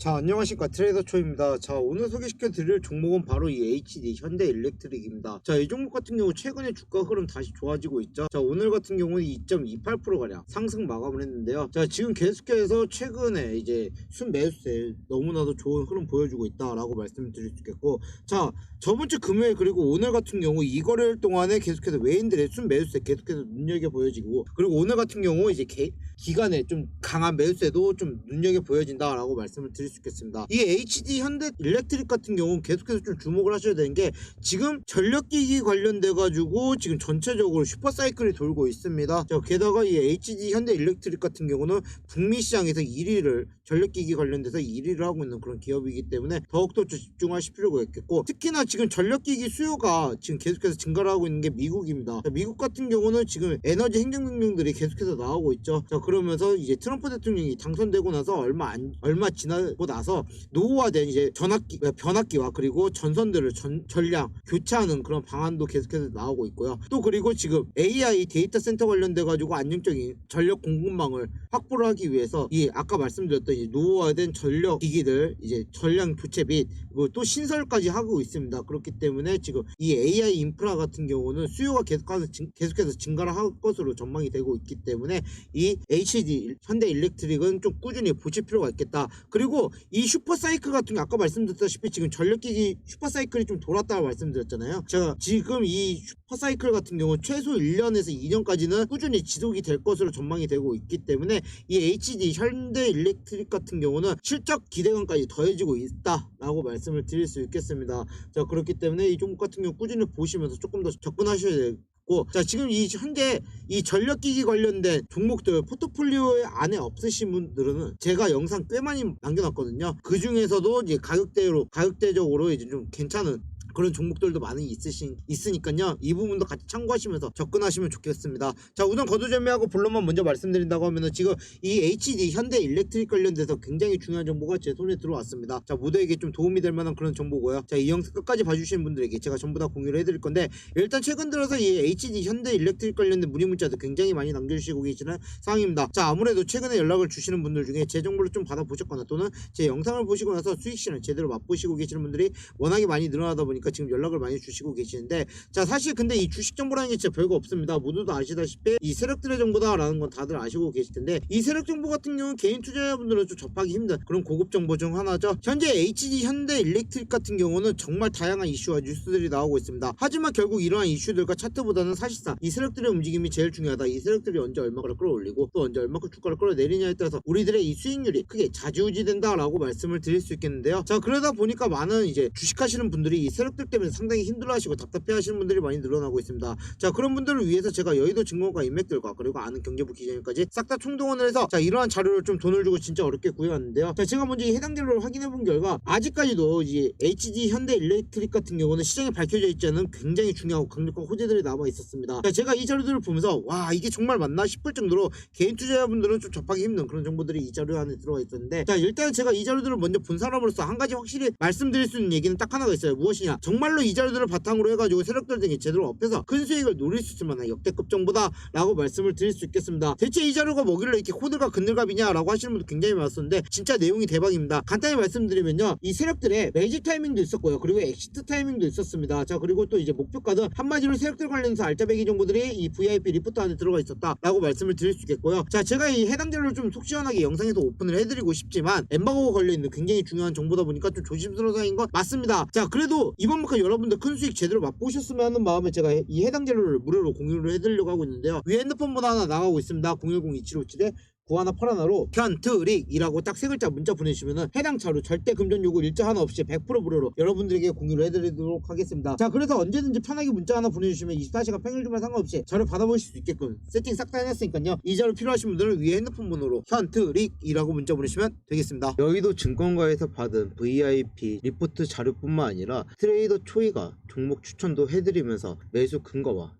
자 안녕하십니까. 트레이더 초입니다. 자 오늘 소개시켜 드릴 종목은 바로 이 HD 현대 일렉트릭입니다. 자 이 종목 같은 경우 최근에 주가 흐름 다시 좋아지고 있죠. 자 오늘 같은 경우는 2.28% 가량 상승 마감을 했는데요. 자 지금 계속해서 최근에 이제 순 매수세 너무나도 좋은 흐름 보여주고 있다라고 말씀을 드릴 수 있겠고 자 저번 주 금요일 그리고 오늘 같은 경우 이 거래일 동안에 계속해서 외인들의 순 매수세 계속해서 눈여겨 보여지고 그리고 오늘 같은 경우 이제 개- 기간에 좀 강한 매수세도 좀 눈여겨 보여진다라고 말씀을 드릴 수 있겠습니다. 이 HD 현대 일렉트릭 같은 경우는 계속해서 좀 주목을 하셔야 되는 게 지금 전력기기 관련돼 가지고 지금 전체적으로 슈퍼사이클이 돌고 있습니다. 자, 게다가 이 HD 현대 일렉트릭 같은 경우는 북미 시장에서 1위를 전력기기 관련돼서 1위를 하고 있는 그런 기업이기 때문에 더욱더 좀 집중하실 필요가 있겠고 특히나 지금 전력기기 수요가 지금 계속해서 증가를 하고 있는 게 미국입니다. 자, 미국 같은 경우는 지금 에너지 행정 명령들이 계속해서 나오고 있죠. 자 그러면서 이제 트럼프 대통령이 당선되고 나서 얼마 안 얼마 지나 고 나서 노후화된 이제 전압기 변압기와 그리고 전선들을 전, 전량 교체하는 그런 방안도 계속해서 나오고 있고요. 또 그리고 지금 AI 데이터 센터 관련돼 가지고 안정적인 전력 공급망을 확보를 하기 위해서 이 아까 말씀드렸던 이 노후화된 전력 기기들 이제 전량 교체 및 또 신설까지 하고 있습니다. 그렇기 때문에 지금 이 AI 인프라 같은 경우는 수요가 계속해서, 증, 계속해서 증가를 할 것으로 전망이 되고 있기 때문에 이 HD 현대 일렉트릭은 좀 꾸준히 보실 필요가 있겠다. 그리고 이 슈퍼사이클 같은 게 아까 말씀드렸다시피 지금 전력기기 슈퍼사이클이 좀 돌았다고 말씀드렸잖아요. 제가 지금 이 슈퍼사이클 같은 경우 최소 1년에서 2년까지는 꾸준히 지속이 될 것으로 전망이 되고 있기 때문에 이 HD 현대 일렉트릭 같은 경우는 실적 기대감까지 더해지고 있다라고 말씀을 드릴 수 있겠습니다. 자 그렇기 때문에 이 종목 같은 경우 꾸준히 보시면서 조금 더 접근하셔야 되고 자 지금 이 현재 이 전력기기 관련된 종목들 포트폴리오에 안에 없으신 분들은 제가 영상 꽤 많이 남겨놨거든요. 그 중에서도 이제 가격대로 가격대적으로 이제 좀 괜찮은 그런 종목들도 많이 있으신 있으니까요. 이 부분도 같이 참고하시면서 접근하시면 좋겠습니다. 자, 우선 거두절미하고 본론만 먼저 말씀드린다고 하면은 지금 이 HD 현대 일렉트릭 관련돼서 굉장히 중요한 정보가 제 손에 들어왔습니다. 자, 모두에게 좀 도움이 될 만한 그런 정보고요. 자, 이 영상 끝까지 봐주시는 분들에게 제가 전부 다 공유를 해드릴 건데 일단 최근 들어서 이 HD 현대 일렉트릭 관련된 문의 문자도 굉장히 많이 남겨주시고 계시는 상황입니다. 자, 아무래도 최근에 연락을 주시는 분들 중에 제 정보를 좀 받아보셨거나 또는 제 영상을 보시고 나서 수익 실현 제대로 맛보시고 계시는 분들이 워낙에 많이 늘어나다 보니까 지금 연락을 많이 주시고 계시는데 자 사실 근데 이 주식 정보라는 게 진짜 별거 없습니다. 모두도 아시다시피 이 세력들의 정보다라는 건 다들 아시고 계실 텐데 이 세력 정보 같은 경우는 개인 투자자분들은 좀 접하기 힘든 그런 고급 정보 중 하나죠. 현재 HD 현대 일렉트릭 같은 경우는 정말 다양한 이슈와 뉴스들이 나오고 있습니다. 하지만 결국 이러한 이슈들과 차트보다는 사실상 이 세력들의 움직임이 제일 중요하다. 이 세력들이 언제 얼마를 끌어올리고 또 언제 얼마큼 주가를 끌어내리냐에 따라서 우리들의 이 수익률이 크게 좌지우지된다라고 말씀을 드릴 수 있겠는데요. 자 그러다 보니까 많은 이제 주식하시는 분들이 이 세력 세력들 때문에 상당히 힘들어하시고 답답해하시는 분들이 많이 늘어나고 있습니다. 자 그런 분들을 위해서 제가 여의도 증권가 인맥들과 그리고 아는 경제부 기자님까지 싹 다 총동원을 해서 자 이러한 자료를 좀 돈을 주고 진짜 어렵게 구해왔는데요. 자 제가 먼저 이 해당 자료를 확인해 본 결과 아직까지도 이 HD 현대 일렉트릭 같은 경우는 시장에 밝혀져 있지 않은 굉장히 중요하고 강력한 호재들이 남아 있었습니다. 자 제가 이 자료들을 보면서 와 이게 정말 맞나 싶을 정도로 개인 투자자분들은 좀 접하기 힘든 그런 정보들이 이 자료 안에 들어가 있었는데 자 일단 제가 이 자료들을 먼저 본 사람으로서 한 가지 확실히 말씀드릴 수 있는 얘기는 딱 하나가 있어요. 무엇이냐 정말로 이 자료들을 바탕으로 해가지고 세력들 등이 제대로 업해서 큰 수익을 노릴 수 있을 만한 역대급 정보다 라고 말씀을 드릴 수 있겠습니다. 대체 이 자료가 뭐길래 이렇게 호들갑 근들갑이냐라고 하시는 분도 굉장히 많았었는데 진짜 내용이 대박입니다. 간단히 말씀드리면요. 이 세력들의 매집 타이밍도 있었고요. 그리고 엑시트 타이밍도 있었습니다. 자 그리고 또 이제 목표가든 한마디로 세력들 관련해서 알짜배기 정보들이 이 VIP 리포트 안에 들어가 있었다라고 말씀을 드릴 수 있겠고요. 자 제가 이 해당 자료를 좀 속 시원하게 영상에서 오픈을 해드리고 싶지만 엠바고가 걸려있는 굉장히 중요한 정보다 보니까 좀 조심스러운 사인 건 맞습니다. 자 그래도 이번 만큼 여러분들 큰 수익 제대로 맛보셨으면 하는 마음에 제가 이 해당 자료를 무료로 공유를 해드리려고 하고 있는데요. 위에 핸드폰 번호 하나 나가고 있습니다. 010-2757에 구하나 팔하나로 현트릭이라고 딱 세 글자 문자 보내주시면은 해당 자료 절대 금전 요구 일자 하나 없이 100% 무료로 여러분들에게 공유를 해드리도록 하겠습니다. 자 그래서 언제든지 편하게 문자 하나 보내주시면 24시간 평일 주말 상관없이 자료 받아보실 수 있게끔 세팅 싹 다 해놨으니까요. 이 자료 필요하신 분들은 위에 핸드폰 번호로 현트릭이라고 문자 보내주시면 되겠습니다. 여의도 증권가에서 받은 VIP 리포트 자료뿐만 아니라 트레이더 초이가 종목 추천도 해드리면서 매수 근거와